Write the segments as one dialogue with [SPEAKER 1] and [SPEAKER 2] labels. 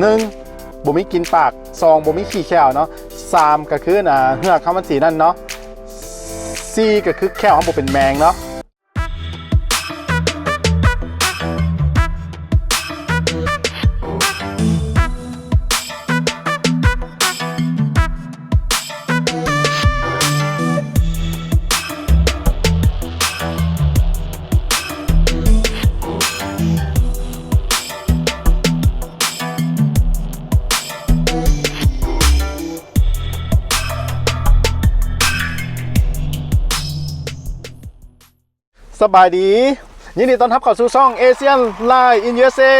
[SPEAKER 1] หนึ่งบ่มีกินปากสองบ่มีขี้แควเนาะสามก็คือน่ะเหือกเขามันสีนั่นเนาะสี่ก็คือแควเขาบ่เป็นแมงเนาะ สบายดี ยินดีต้อนรับเข้าสู่ช่องเอเชียนไลน์อิน USA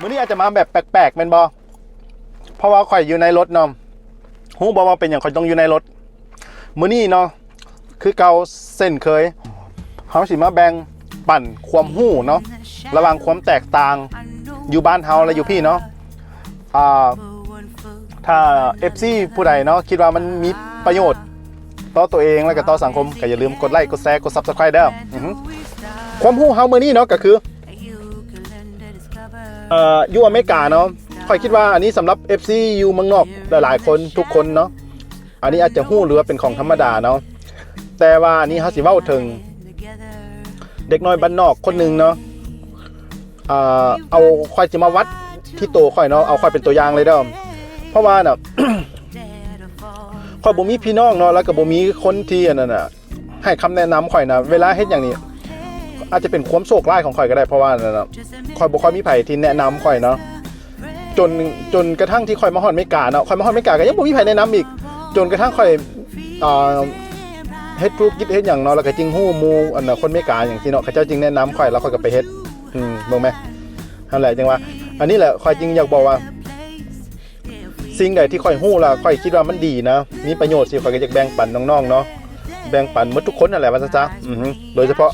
[SPEAKER 1] มื้อนี้อาจจะมาแบบแปลกๆแมนบ่เพราะว่าข่อยอยู่ในรถเนาะฮู้บ่ว่าเป็นหยังข่อยต้องอยู่ในรถ มื้อนี้เนาะคือเก่าเส้นเคยเฮาสิมาแบ่งปั่นความฮู้เนาะระหว่างความแตกต่าง อยู่บ้านเฮาและอยู่พี่เนาะอ่าถ้า FC ผู้ใดเนาะคิดว่ามันมีประโยชน์ ต่อตัวเองแล้วก็ต่อสังคมก็อย่าลืมกดไลค์กดแชร์กด Subscribe เด้อความรู้เฮาเมื้อนี้เนาะก็คือเอ่อยู่อเมริกาเนาะค่อยคิดว่าอันนี้สำหรับ FC อยู่เมืองนอกหลายๆคนทุกคนเนาะอันนี้อาจจะฮู้หรือว่าเป็นของธรรมดาเนาะแต่ว่าอันนี้เฮาสิเว้าถึงเด็กน้อยบ้านนอกคนหนึงเนาะเอาค่อยสิมาวัดที่โตค่อยเนาะเอาค่อยเป็นตัวอย่างเลยเด้อเพราะว่าน่ะ ข่อยบ่มีพี่น้องเนาะแล้วก็บ่มีคนที่อันนั้นน่ะให้คำแนะนำข่อยนะเวลาเฮ็ดอย่างนี้ อาจจะเป็นความโชคร้ายของข่อยก็ได้เพราะว่านั่นน่ะข่อยบ่ค่อยมีไผที่แนะนำข่อยเนาะจนจนกระทั่งที่ข่อยมาฮอดอเมริกาเนาะข่อยมาฮอดอเมริกาก็ยังบ่มีไผแนะนำอีก จนกระทั่งข่อยอ่าเฮ็ดธุรกิจเฮ็ดหยังเนาะแล้วก็จริงฮู้หมู่อันน่ะคนอเมริกาอย่างที่เนาะเขาเจ้าจิงแนะนำข่อยแล้วข่อยก็ไปเฮ็ดอืมเบิ่งไหมนั่นแหละจังว่า อันนี้แหละข่อยจริงอยากบอกว่า สิ่งใดที่ค่อยหู้ล่ะค่อยคิดว่ามันดีนะ มีประโยชน์สิค่อยก็จะแบ่งปันน้องๆเนาะแบ่งปันหมดทุกคนนั่นแหละว่าซะจ้ะโดยเฉพาะ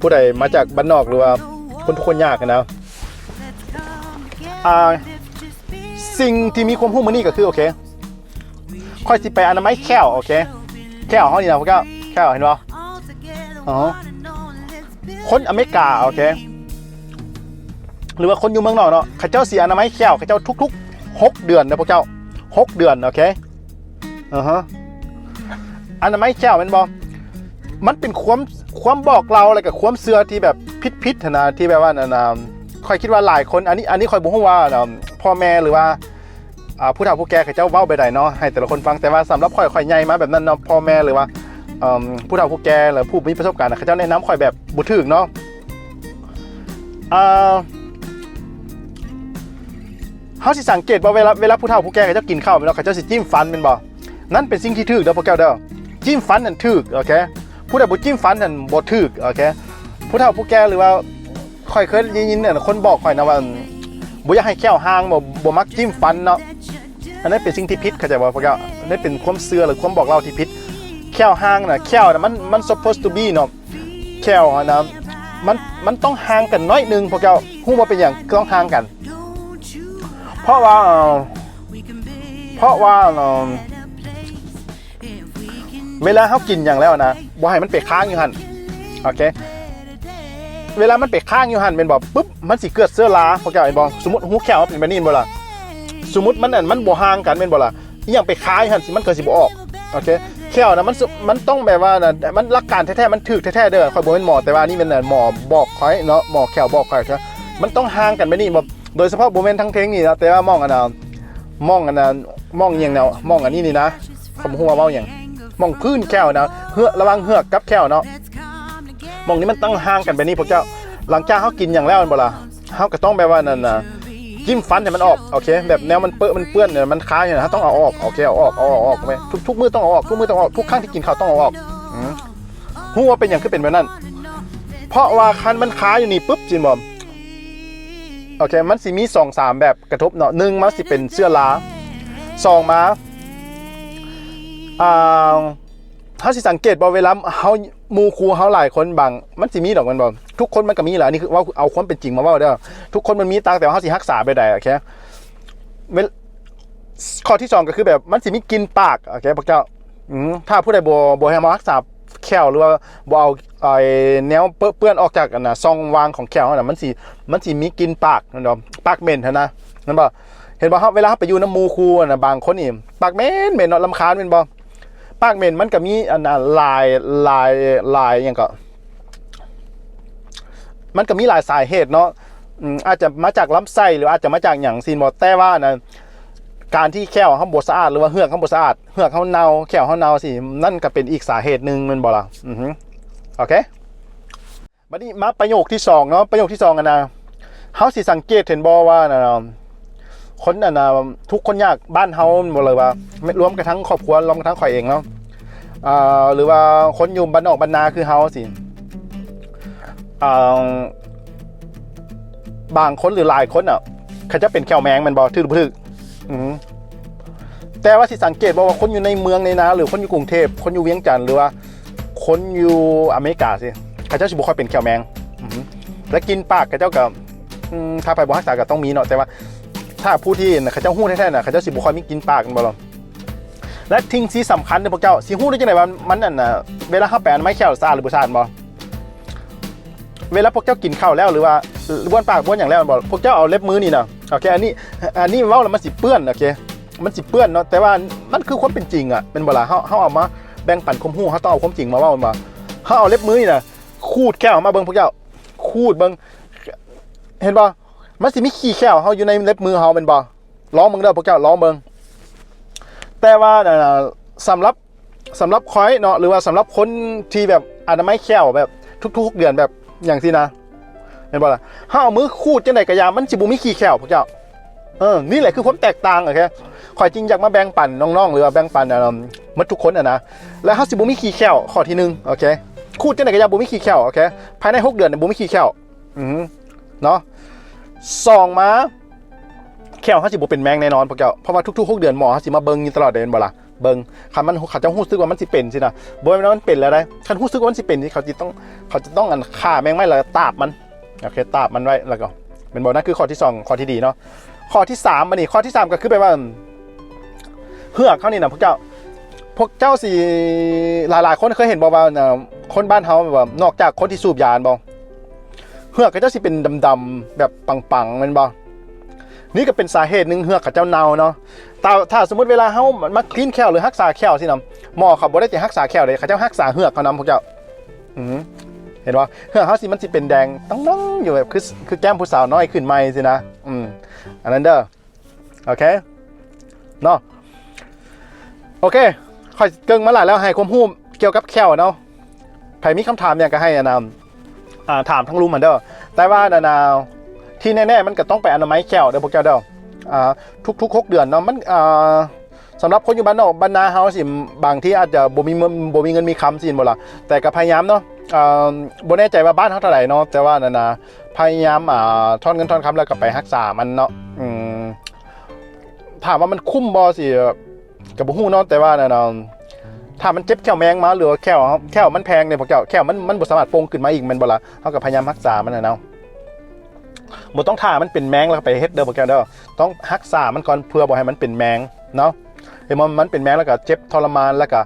[SPEAKER 1] ผู้ใดมาจากบ้านนอกหรือว่าคนทุกคนยากอะนะอ่าสิ่งที่มีความรู้มือนี้ก็คือโอเคค่อยสิไปอนามัยแค้วโอเคแค้วเฮานี่นะพวกเจ้าแค้วเห็นบ่อ๋อคนอเมริกาโอเคหรือว่าคนอยู่เมืองนอกเนาะเขาเจ้าสิอนามัยแค้วเขาเจ้าทุก ๆ หกเดือนนะพวกเจ้าหกเดือนโอเคอ่าฮะอันนั้นไม่แก้วมันบอมันเป็นความความบอกเราอะไรกับความเสือที่แบบพิษพิษๆนะที่แบบว่านะนะคอยคิดว่าหลายคนอันนี้อันนี้คอยบอกว่านะพ่อแม่หรือว่าผู้เฒ่าผู้แก่เขาเจ้าเว้าไปได้เนาะให้แต่ละคนฟังแต่ว่าสำหรับคอยคอยใหญ่มาแบบนั้นเนาะพ่อแม่หรือว่าผู้เฒ่าผู้แก่หรือผู้มีประสบการณ์เขาเจ้าแนะนำคอยแบบบุถึกเนาะอ่า เขาสิสังเกตว่าเวลาเวลาผู้เฒ่าผู้แก่เขาจะกินข้าวแม่นบ่เขาจะสิจิ้มฟันเป็นบ่นั่นเป็นสิ่งที่ถูกเด้อพวกแก้วเด้อจิ้มฟันนั่นถูกโอเคผู้ใดบ่จิ้มฟันนั่นบ่ถูกโอเคผู้เฒ่าผู้แก่หรือว่าค่อยเคยได้ยินเนี่ยคนบอกค่อยนะว่าบ่อยากให้แก้วห่างบ่บ่มักจิ้มฟันเนาะอันนั้นเป็นสิ่งที่ผิดเข้าใจบ่พวกแก้วอันนั้นเป็นความเชื่อหรือความบอกเล่าที่ผิดแก้วห่างน่ะแก้วน่ะมันมัน supposed to be เนาะแก้วนะมันมันต้องห่างกันน้อยนึงพวกแก้วฮู้ว่าเป็นหยังต้องห่างกัน เพราะว่าเพราะว่าเวลาเขากินอย่างแล้วนะบ่ให้มันไปค้างอยู่หันโอเคเวลามันไปค้างอยู่หันเป็นบอกปุ๊บมันสิเกิดเสื้อราพวกเจ้าไอ้บอสมมติหูแขวมันเป็นแบบนี้บ่ล่ะสมมติมันอันมันบ่ห่างกันเป็นบ่ล่ะอย่างไปค้ายหันสิมันเกิดสิบ่ออกโอเคแขวนะมันมันต้องแบบว่านะมันหลักการแท้ๆมันถูกแท้ๆเด้อคอยบ่เป็นหมอแต่ว่านี่มันน่ะหมอบอกคอยเนาะหมอแขวบอกคอยครับมันต้องห่างกันไปนี่บ่ โดยเฉพาะโมเมนต์ทั้งเพลงนี่นะแต่ว่ามองอันนะมองอันนะมองอย่างแนวมองอันนี้นี่นะคำหัวเมาอย่างมองพื้นแก้วนะเหือระวังเหือกกับแก้วเนาะมองนี้มันตั้งห่างกันไปนี่พวกเจ้า หลังจากเขากินอย่างแล้วมันบ่ล่ะเขาก็ต้องแบบว่านั่นนะจิ้มฟันให้มันออกโอเค แบบแนวมันเปื้อนมันเปื้อนเนี่ยมันค้างอยู่นะต้องเอาออกโอเคเอาออกเอาออกเอาออกไปทุกทุกมือต้องเอาออกทุกมือต้องเอาออกทุกครั้งที่กินข้าวต้องเอาออกหัวาเป็นอย่างคือเป็นแบบนั้น เพราะว่าคันมันค้าอยู่นี่ปุ๊บจินบอม โอเคมันสิมีสองสามแบบกระทบเนาะหนึ่งมันสิเป็นเสื้อลาสองมาอ่าเขาสิสังเกตบ่เวลาเฮามูครูเฮาหลายคนบางมันสิมีดอกมันบ่ทุกคนมันก็มีแหละอันนี่คือว่าเอาความเป็นจริงมาว้าเด้อทุกคนมันมีตางแต่ว่าเฮาสิรักษาไปได้โอเคเวข้อที่สองก็คือแบบมันสิมีกินปากโอเคพวกเจ้าถ้าผู้ใดบ่บ่ให้มารักษา แควหรือว่าบ่เอาไอ้แนวเปื้อนออกจากอันน่ะซองวางของแควน่ะมันสิมันสิมีกลินปากนั่นดอกปากเหม็นนะนั่นบ่เห็นบ่ครับเวลาไปอยู่น้ำมูคูน่ะบางคนนี่ปากเหม็นเหม็นเนาะรำคาญแม่นบ่ปากเหม็นมันก็มีอันน่ะลายลายลายหยังก็มันก็มีหลายสาเหตุเนาะอืมอาจจะมาจากลำไส้หรืออาจจะมาจากอย่างซีนบอแต่ว่านะ การที่แก้วเขาบดสะอาดหรือว่าเหือกเขาบดสะอาดเหือกเขาเน่าแก้วเขาเน่าสินั่นก็เป็นอีกสาเหตุหนึ่งมันบอละอือฮึโอเคบัดนี้มาประโยคที่สองเนาะประโยคที่สองกันนะเขาสิสังเกตเห็นบอว่านะคนอะนะทุกคนยากบ้านเฮาหมดเลยว่าไม่รวมกระทั่งครอบครัวรวมกระทั่งข่อยเองเนาะอ่าหรือว่าคนอยู่บ้านนอกบ้านนาคือเฮาสิอ่าบางคนหรือหลายคนอะเขาจะเป็นแควแมงมันบอทึกทึกอือหือ แต่ว่าที่สังเกตบอกว่าคนอยู่ในเมืองในนาหรือคนอยู่กรุงเทพคนอยู่เวียงจันทร์หรือว่า คนอยู่อเมริกาสิเขาเจ้าชิบุค่อยเป็นแควแมงและกินปากเขาเจ้ากับถ้าไปบรักษาก็ต้องมีเนาะแต่ว่า ถ้าผู้ที่เขาเจ้าหู้แท้ๆน่ะเขาเจ้าสิบุค่อยมีกินปากกันบ่หรอและทิ้งสีสำคัญเด้อพวกเจ้าสิหู้ได้จังไดว่ามันนั่นน่ะเวลาเฮาแปลนไม้แควซาหรือบ่ซาดบ่เวลาพวกเจ้ากินข้าวแล้วหรือว่า บ้วนปากบ้วนอย่างแล้วบอกพวกเจ้าเอาเล็บมือนี่นะโอเคอันนี้อันนี้เว่าแล้วมันสิเปื้อนโอเคมันสิเปื้อนเนาะแต่ว่ามันคือความเป็นจริงอะเป็นเวลาเขาเขาเอามาแบ่งปันความรู้เขาต้องเอาความจริงมาเว่ามาเขาเอาเล็บมือนี่นะคูดแก้วมาเบิ่งพวกเจ้าคูดเบิ่งเห็นป่ะมันสิมีขี้แก้วเขาอยู่ในเล็บมือเขาเป็นบ่ลองเบิ่งเด้อพวกเจ้าลองเบิ่งแต่ว่าสำหรับสำหรับคอยเนาะหรือว่าสำหรับคนที่แบบอนามัยแก้วแบบทุก ๆ เดือนแบบอย่างสินะ เห็นบ่ล่ะห้าเอามือคูดจังไดกระยามันสิบ่มีขี้แขวพวกเจ้าเออนี่แหละคือความแตกต่างโอเคข่อยจริงอยากมาแบ่งปันน้องๆหรือว่าแบ่งปันอ่าหมดทุกคนอะนะแล้วเฮาสิบ่มีขี้แขวข้อที่หนึ่งโอเคคูดจังไดกระยาบ่มีขี้แขวโอเคภายในหกเดือนเนี่ยบ่มีขี้แขวอือเนาะสองมาแขวเฮาสิบ่เป็นแมงแน่นอนพวกเจ้าเพราะว่าทุกๆหกเดือนหมอเฮาสิมาเบิ่งอยู่ตลอดเดือนบ่ล่ะเบิ่งคันมันเขาจะฮู้สึกว่ามันสิเป็นสินะบ่แม่นมันเป็นแล้วได้คันฮู้สึกว่ามันสิเป็นที่เขาสิต้องเขาจะต้องอันฆ่าแมงไม่ล้วก็ตาบมัน โอเคตาบมันไว้แล้วก็เป็นบอกนั่นคือข้อที่สองข้อที่ดีเนาะข้อที่สามมันนี่ข้อที่สามก็คือแปลว่าเหือกเขานี่นะพวกเจ้า พวกเจ้าสี่หลายๆ คนเคยเห็นบอกว่าน่ะคนบ้านเขาแบบนอกจากคนที่สูบยาบอกเหือกเขาเจ้าสิเป็นดำๆแบบปังๆมันบอนี่ก็เป็นสาเหตุหนึ่งเหือกเขาเจ้าเนาเนาะแต่ถ้าสมมติเวลาเขามาคลีนแคลหรือรักษาแคลสินะหมอเขาบอกได้จะรักษาแคลเลยเขาเจ้ารักษาเหือกเขานำพวกเจ้าอืม ห็นว่าเฮือกเขาสิมันสิเป็นแดงต้องน้องอยู่แบบคือคือแก้มผู้สาวน้อยขึ้นใหม่สินะอืมอันนั้นเด้อโอเคเนาะโอเคค่อยเกิงมาหลายแล้วให้ความรู้เกี่ยวกับแควเนาะใครมีคำถามเนี่ยก็ให้อนนาอ่าถามทั้งรูมเหมือนเด้อแต่ว่านานาที่แน่ๆมันก็ต้องไปอนามัยแควเด้อพวกเจ้าเด้ออ่าทุกๆหกเดือนเนาะมันอ่า สำหรับคนอยู่บ้านนอกบ้านนาเฮาสิบางที่อาจจะบ่มีบ่มีเงินมีคำสิบ่ล่ะแต่ก็พยายามเนาะอ่าบ่แน่ใจว่าบ้านเฮาเท่าไหร่เนาะแต่ว่านั่นนะพยายามอ่าทอนเงินทอนคำแล้วก็ไปรักษามันเนาะอืมถามว่ามันคุ้มบ่สิก็บ่ฮู้เนาะแต่ว่านั่นน่ะถ้ามันเจ็บแข้วแมงมาหรือว่แข้วแข้วมันแพงเนี่ยพวกเจ้าแข้วมันมันบ่สามารถโป่งขึ้นมาอีกแม่นบ่ล่ะเฮาก็พยายามรักษามันน่ะเนาะบ่ต้องท่ามันเป็นแมงแล้วก็ไปเฮ็ดเด้อพวกเจ้าเด้อต้องรักษามันก่อนเพื่อบ่ให้มันเป็นแมงเนาะ เห็นมันมันเป็นแมงแล้วก็เจ็บทรมานแล้วก็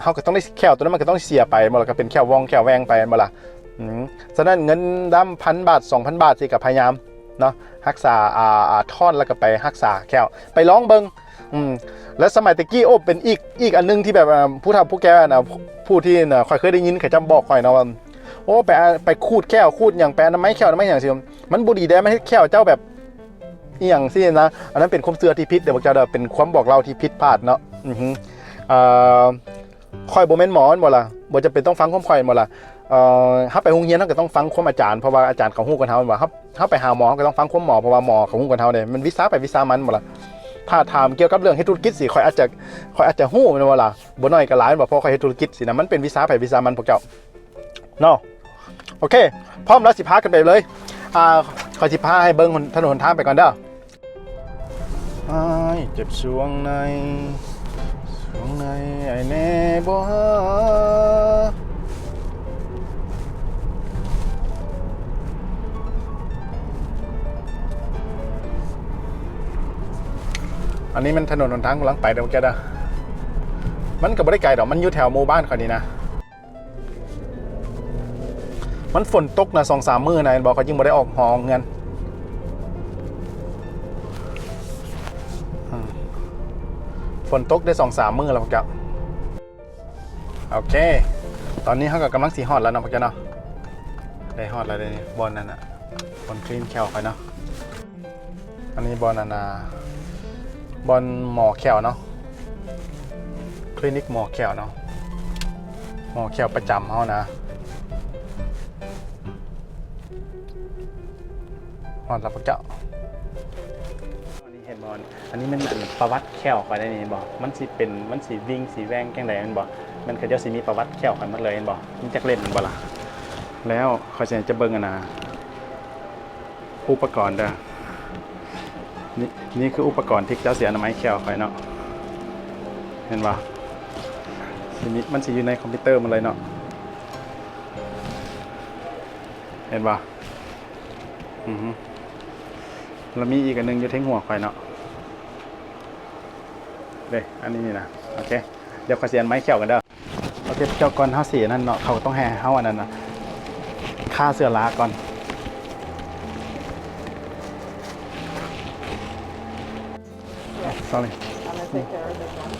[SPEAKER 1] เขาก็ต้องได้แควตัวนั้นมันก็ต้องเสียไปมาแล้วก็เป็นแคววองแควแวงไปมาละอืมฉะนั้นเงินดำพันบาทสองพันบาทสิกับพยายามเนาะรักษาอ่าอ่าท่อนแล้วก็ไปรักษาแควไปร้องเบิงอืมแล้วสมัยตะกี้โอ้เป็นอีกอีกอันนึงที่แบบผู้ทำผู้แก่นะผู้ที่นะค่อยเคยได้ยินเขาจำบอกค่อยนะว่าโอ้ไปไปคูดแก้วคูดอย่างแปลนไม้แก้วน้ำไม้อย่างสิมันบุดีได้ไม่ให้แก้วเจ้าแบบ อีหยังสินะ อันนั้นเป็นความเชื่อที่ผิดเดี๋ยวบอกจะเป็นความบอกเล่าที่ผิดพลาดเนาะอือฮึอ่อคอยโบแมนหมอนบ่ล่ะบ่จะเป็นต้องฟังความคอยบ่ล่ะเอ่อถ้าไปโรงเรียนเราก็ต้องฟังความอาจารย์เพราะว่าอาจารย์เขาฮู้กันเฮาว่าครับถ้าไปหาหมอก็ต้องฟังความหมอเพราะว่าหมอเขาฮู้กันเฮาเด้มันวิชาไปวิชามันบ่ล่ะถ้าถามเกี่ยวกับเรื่องเฮ็ดธุรกิจสิคอยอาจจะคอยอาจจะฮู้แม่นบ่ล่ะบ่น้อยก็หลายบ่เพราะคอยเฮ็ดธุรกิจสินะมันเป็นวิชาไปวิชามันพวกเจ้าเนาะโอเค พร้อมแล้วสิพากันไปเลยอ่าขอยสิพาให้เบิ่งถนนหนทางไปก่อนเด้อ อายเจ็บช่วงในช่วงในไอ้แน่บ่ฮาอันนี้มันถนนหนทางกำลังไปเดี๋ยวแกเด้อมันก็บ่ได้ไกลดอกมันอยู่แถวหมู่บ้านเขานี่นะ มันฝนตกนะสองสามมื้อนะบอกเขายิ่งบ่ได้ออกหองเงิน ฝนตกได้สองสามมื้อแล้วพวกเจ้าโอเค ตอนนี้เขาก็กำลังสีฮอดแล้วเนาะพวกเจ้าเนาะได้ฮอดแล้วเลยนี่บอลนั่นน่ะบอลคลีนแคลไปเนาะอันนี้บอลนานาบอลหมอแคลเนาะคลินิกหมอแคลเนาะหมอแคลประจำเขานะฮอนรับพระเจ้า บอลอันนี้มันเป็นประวัติแขวคอยได้นี่บอกมันสิเป็นมันสีวิ่งสีแวงแกงใดมันบอกมันก็จะสิมีประวัติแขวคอยมันเลยเห็นบอกมันจะเล่นมันบ่ล่ะแล้วเขาจะจะเบิ่งกันนะอุปกรณ์เด้อนี่นี่คืออุปกรณ์ที่เจ้าเสียอนามัยแขวคอยเนาะเห็นบ่ทีนี้มันสิอยู่ในคอมพิวเตอร์มันเลยเนาะเห็นบ่อือฮึแล้วมีอีกอันหนึงอยู่ที่หัวข่อยเนาะ เด้อันนี้นี่นะโอเคเดี๋ยวขอยเสียนไม้เขียวกันเด้อโอเคเจ้าก่อนเฮาสีนั่นเนาะเขาต้องแห่เฮาอันนั้นนะฆ่าเสื้อลาก่อน sorry
[SPEAKER 2] I'm gonna take care of this one.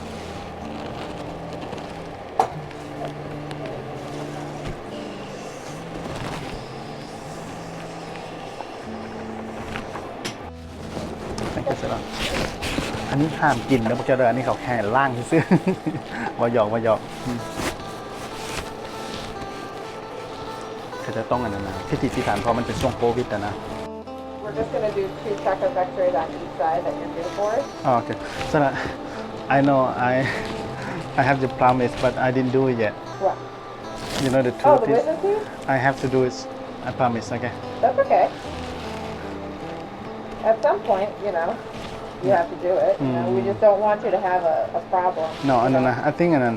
[SPEAKER 1] นั่นก็เสร็จแล้ว นนี้ห้ามกินนะพวกเจ้าเด้ออันนี้เขาแห่ล่างซื่อๆวาหยอกวาหยอกอืมก็จะต้องอันนั้นนะพิธีพิธานเพราะมันเป็นช่วงโควิดอะนะ
[SPEAKER 2] We're just gonna do two check of x-rays on each side that you're due for.
[SPEAKER 1] Oh, okay. So that I know I I have the promise, but I didn't do it yet.
[SPEAKER 2] What?
[SPEAKER 1] You know the
[SPEAKER 2] Oh,
[SPEAKER 1] truth
[SPEAKER 2] the
[SPEAKER 1] is
[SPEAKER 2] wisdom tooth?
[SPEAKER 1] I have to do it. I promise. Okay.
[SPEAKER 2] That's okay. At some point, you know, you have to do it. You know, we just don't want you to have a, a problem.
[SPEAKER 1] No,
[SPEAKER 2] you
[SPEAKER 1] no,
[SPEAKER 2] know?
[SPEAKER 1] no. I think and then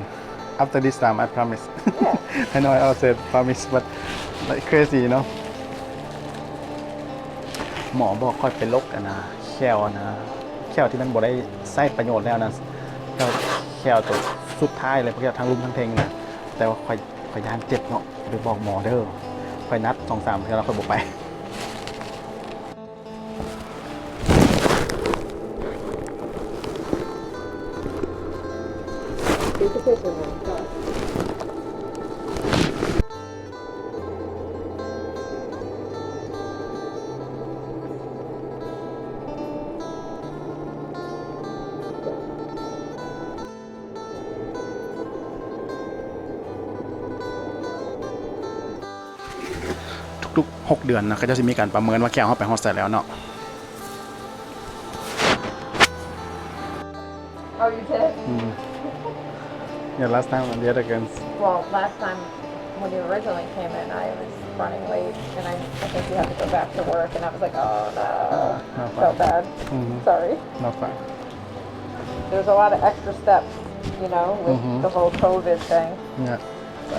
[SPEAKER 1] after this time, I promise.
[SPEAKER 2] Yeah.
[SPEAKER 1] I know I also said promise, but like crazy, you know. หมอบอกค่อยเป็นลกอะนะแควอะนะแควที่มันบ่ได้ใช้ประโยชน์แล้วนะแควแควตัวสุดท้ายเลยพวกเราทั้งลุมทั้งเพลงนะแต่ว่าค่อยค่อยยานเจ็บเนาะไปบอกหมอเด้อค่อยนัดสองสามเทื่อแล้วค่อยบอกไป 6 เดือนนะก็จะมีการประเมินว่าแก้วเข้าไปฮอสเตลแล้วเนาะ
[SPEAKER 2] Oh, you did?
[SPEAKER 1] Yeah last time on the other games
[SPEAKER 2] Well, last time when you originally came in, I was running late, and I, I think you had to go back to work, and I was like, oh no,
[SPEAKER 1] no
[SPEAKER 2] felt
[SPEAKER 1] fun
[SPEAKER 2] bad.
[SPEAKER 1] Mhm.
[SPEAKER 2] Sorry.
[SPEAKER 1] no fun
[SPEAKER 2] There's a lot of extra steps, you know, with
[SPEAKER 1] Mhm.
[SPEAKER 2] the whole COVID thing.
[SPEAKER 1] yeah
[SPEAKER 2] So.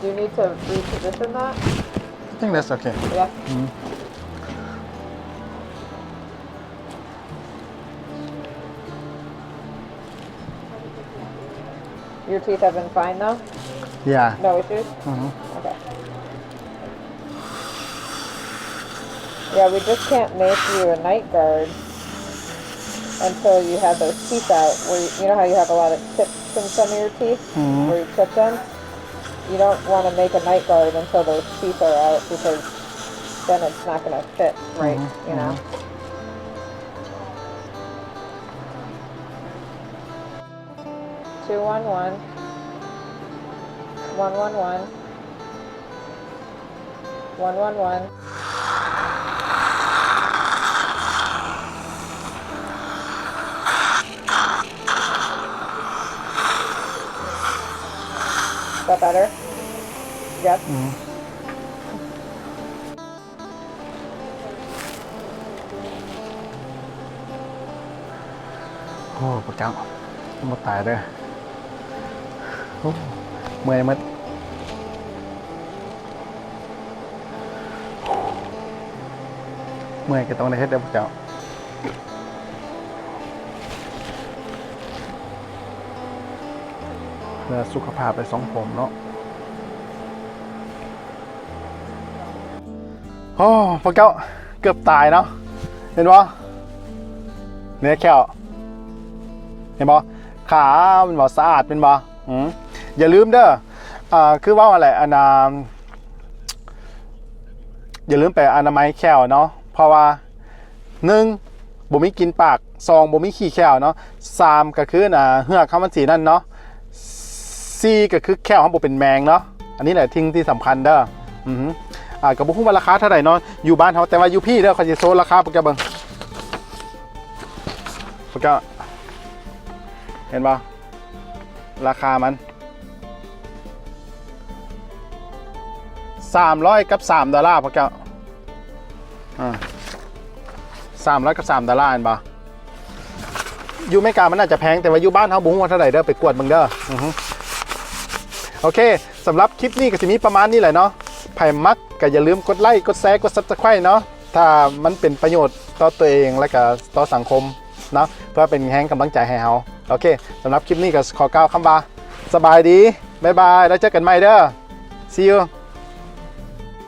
[SPEAKER 2] Do you need to reposition that?
[SPEAKER 1] I think that's okay
[SPEAKER 2] Yeah.
[SPEAKER 1] Mhm.
[SPEAKER 2] Your teeth have been fine though?
[SPEAKER 1] yeah
[SPEAKER 2] No issues?
[SPEAKER 1] Mhm.
[SPEAKER 2] Okay. Yeah, we just can't make you a night guard until you have those teeth out. Where you, you know how you have a lot of chips in some of your teeth,
[SPEAKER 1] Mhm.
[SPEAKER 2] where you chip them. You don't want to make a night guard until those teeth are out because then it's not going to fit right.
[SPEAKER 1] Mhm,
[SPEAKER 2] You know. Two one one. One one one. One one one. That better? Yes.
[SPEAKER 1] Mhm. โอ้พระเจ้าหมดตายเลยเมื่อยหมัดเมื่อยก็ต้องได้เฮ็ดเด้อพระเจ้า เพื่อสุขภาพไปสองผมเนาะโอ้พวกเจ้าเกือบตายเนาะเห็นปะเนื้อแค่วเห็นปะขาเป็นบ่สะอาดเป็นบ่ออย่าลืมเด้ออ่าคือว่าอะไรอนาอย่าลืมไปอนามัยแค่วเนาะเพราะว่าหนึ่งบ่มีกินปากสองบ่มีขี้แค่วเนาะสามก็คืออ่าเหือกข้ามันสีนั่นเนาะ สี่ก็คือแก้วของบ่เป็นแมงเนาะอันนี้แหละทิ้งที่สำคัญเด้ออืออ่ากับบุ้งว่าราคาเท่าไหร่เนาะอยู่บ้านเขาแต่ว่าอยู่พี่เด้อเขาจะโซนราคาปกติเบิ่งปกติเห็นปะราคามันสามร้อยกับสามดอลลาร์ปกติอ่าสามร้อยกับสามดอลลาร์เห็นปะอยู่เมริกามันน่าจะแพงแต่ว่าอยู่บ้านเขาบุ้งว่าเท่าไหร่เด้อไปกวดเบิ่งเด้ออือ โอเคสำหรับคลิปนี้ก็จะมีประมาณนี้แหละเนาะไผ่มักก็อย่าลืมกดไลค์กดแชร์กดซับสไครต์เนาะถ้ามันเป็นประโยชน์ต่อตัวเองและก็ต่อสังคมเนาะเพื่อเป็นแห้งกำลังใจให้เฮาโอเคสำหรับคลิปนี้ก็ขอกล่าวคำว่าสบายดีบ๊ายบายแล้วเจอกันใหม่เด้อ see you